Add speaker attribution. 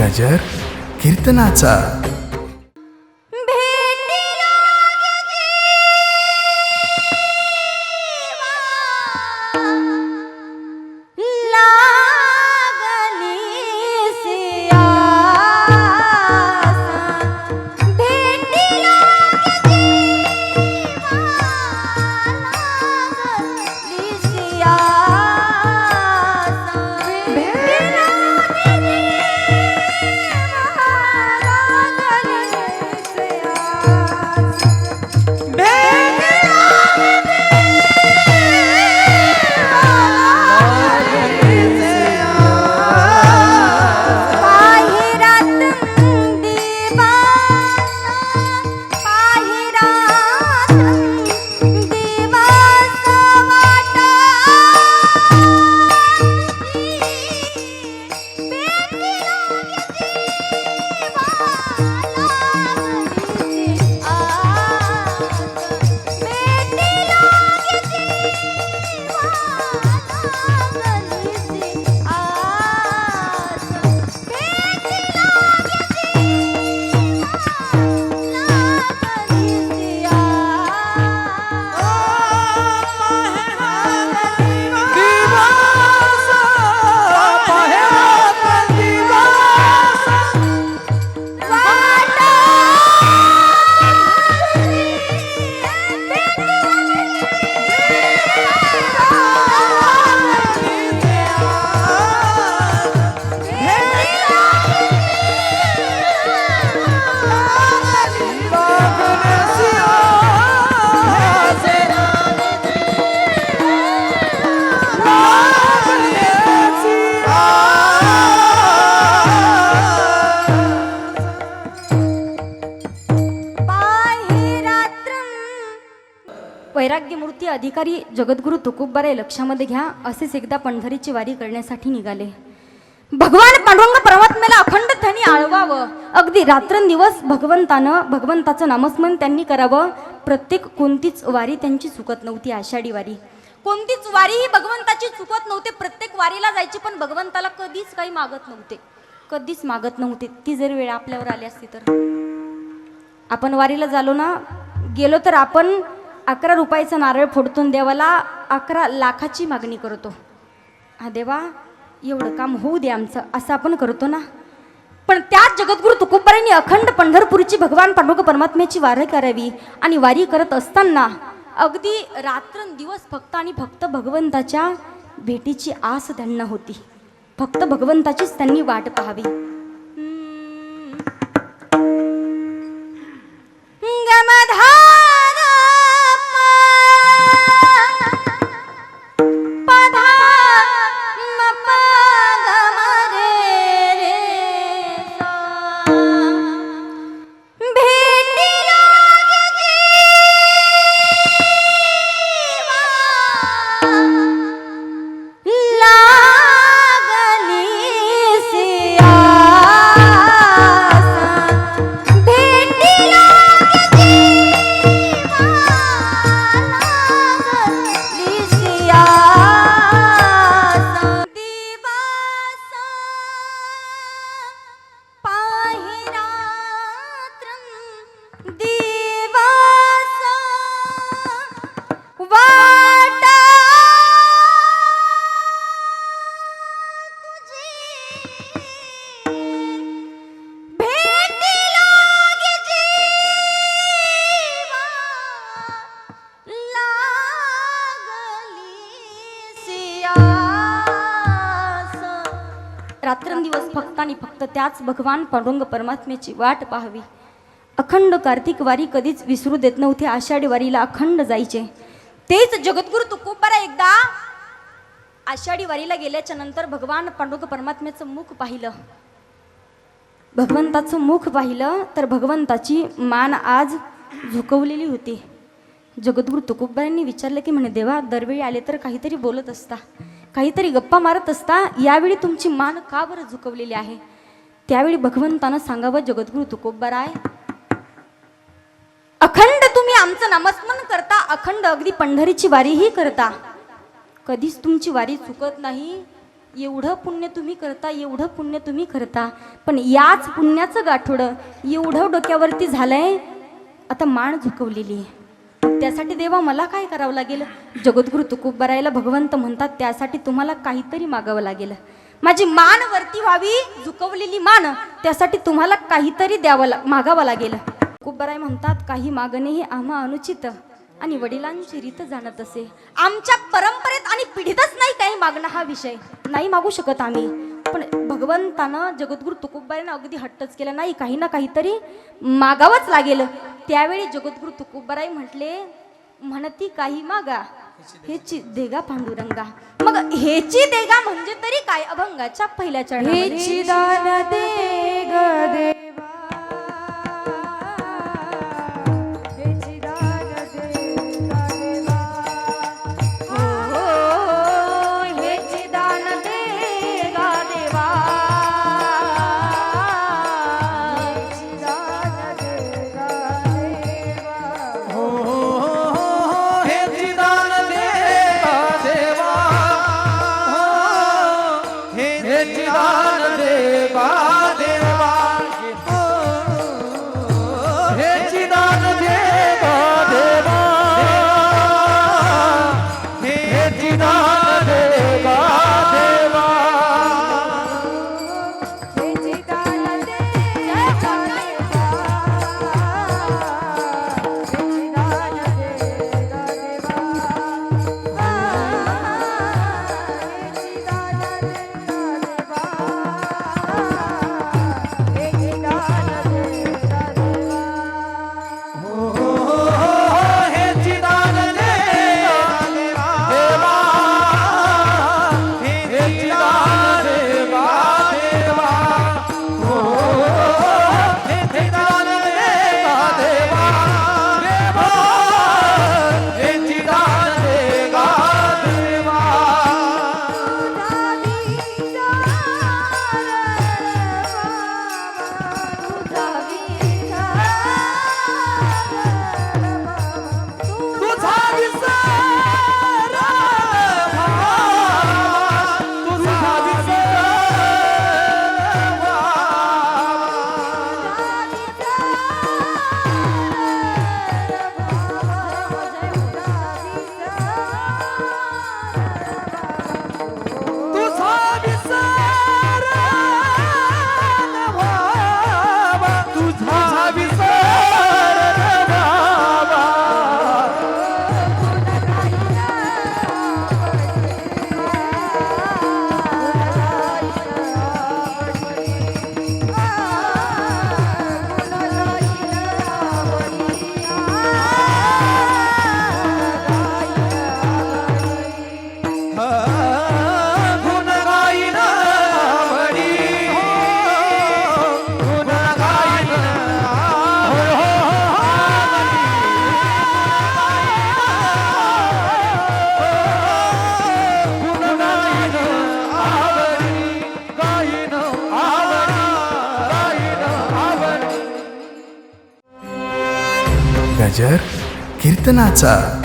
Speaker 1: गजर कीर्तनाचा.
Speaker 2: वैराग्यमूर्ती अधिकारी जगद्गुरु तुकुबबारे लक्षामध्ये घ्या असेच एकदा पंढरीची वारी करण्यासाठी निघाले. भगवान पांडुरंग परमात्म्याला अखंड त्यांनी आळवावं. अगदी रात्रंदिवस भगवंतानं भगवंताचं नामस्मरण त्यांनी करावं. प्रत्येक कोणतीच वारी त्यांची चुकत नव्हती आषाढी वारी. कोणतीच वारी ही भगवंताची चुकत नव्हते प्रत्येक वारीला जायची पण भगवंताला कधीच काही मागत नव्हते. कधीच मागत नव्हते. ती जर वेळ आपल्यावर आली असती तर. आपण वारीला झालो ना गेलो तर आपण अकरा रुपयाचा नारळ फोडतून देवाला अकरा लाखाची मागणी करतो. हा देवा एवढं काम होऊ दे आमचं असं आपण करतो ना. पण त्याच जगद्गुरु तुकोबारांनी अखंड पंढरपूरची भगवान पांडुरंग परमात्म्याची वारी करावी आणि वारी करत असताना अगदी रात्रंदिवस फक्त आणि फक्त भगवंताच्या भेटीची आस त्यांना होती. फक्त भगवंताचीच त्यांनी वाट पाहावी. रात्रंदिवस फक्त आणि फक्त त्याच भगवान पांडुरंग परमात्म्याची वाट पाहावी. अखंड कार्तिक वारी कधीच विसरू देत नव्हते आषाढी वारीला अखंड जायचे. तेच जगद्गुरु तुकोबारा एकदा आषाढी वारीला गेल्याच्यानंतर भगवान पांडुरंग परमात्म्याचं मुख पाहिलं. भगवंताचं मुख पाहिलं तर भगवंताची मान आज झुकवलेली होती. जगद्गुरु तुकोबारांनी विचारलं की म्हणे देवा दरवेळी आले तर काहीतरी बोलत असता काहीतरी गप्पा मारत असता यावेळी तुमची मान का बरं झुकवलेली आहे? त्यावेळी भगवंतानं सांगावं जगद्गुरु तुकोबाराय अखंड तुम्ही आमचं नामस्मरण करता अखंड अगदी पंढरीची वारीही करता. कधीच तुमची वारी चुकत नाही.
Speaker 3: एवढं पुण्य तुम्ही करता एवढं पुण्य तुम्ही करता. पण याच पुण्याचं गाठोडं एवढं डोक्यावरती झालंय आता मान झुकवलेली आहे. त्यासाठी देवा मला काय करावं लागेल? जगद्गुरु तुकोबारायला भगवंत म्हणतात त्यासाठी तुम्हाला काहीतरी मागावं लागेल. माझी मान वरती व्हावी झुकवलेली मान त्यासाठी तुम्हाला काहीतरी द्यावं ला मागावं लागेल. तुकोबाराय म्हणतात काही मागणे हे आम्हा अनुचित आणि वडिलांची रीत जाणत असे. आमच्या परंपरेत आणि पिढीतच नाही काही मागणं हा विषय. नाही मागू शकत आम्ही. पण भगवंतानं जगद्गुरु तुकोबाईनं अगदी हट्टच केला. नाही काही ना काहीतरी मागावंच लागेल. त्यावेळी जगद्गुरु तुकोबाराई म्हटले म्हणती काही मागा हेची देगा पांडुरंगा. मग हेची देगा म्हणजे तरी काय? अभंगाच्या पहिल्या
Speaker 4: दे. हो
Speaker 2: हे जिदान देवा देवा आवडी
Speaker 1: कीर्तनाचा.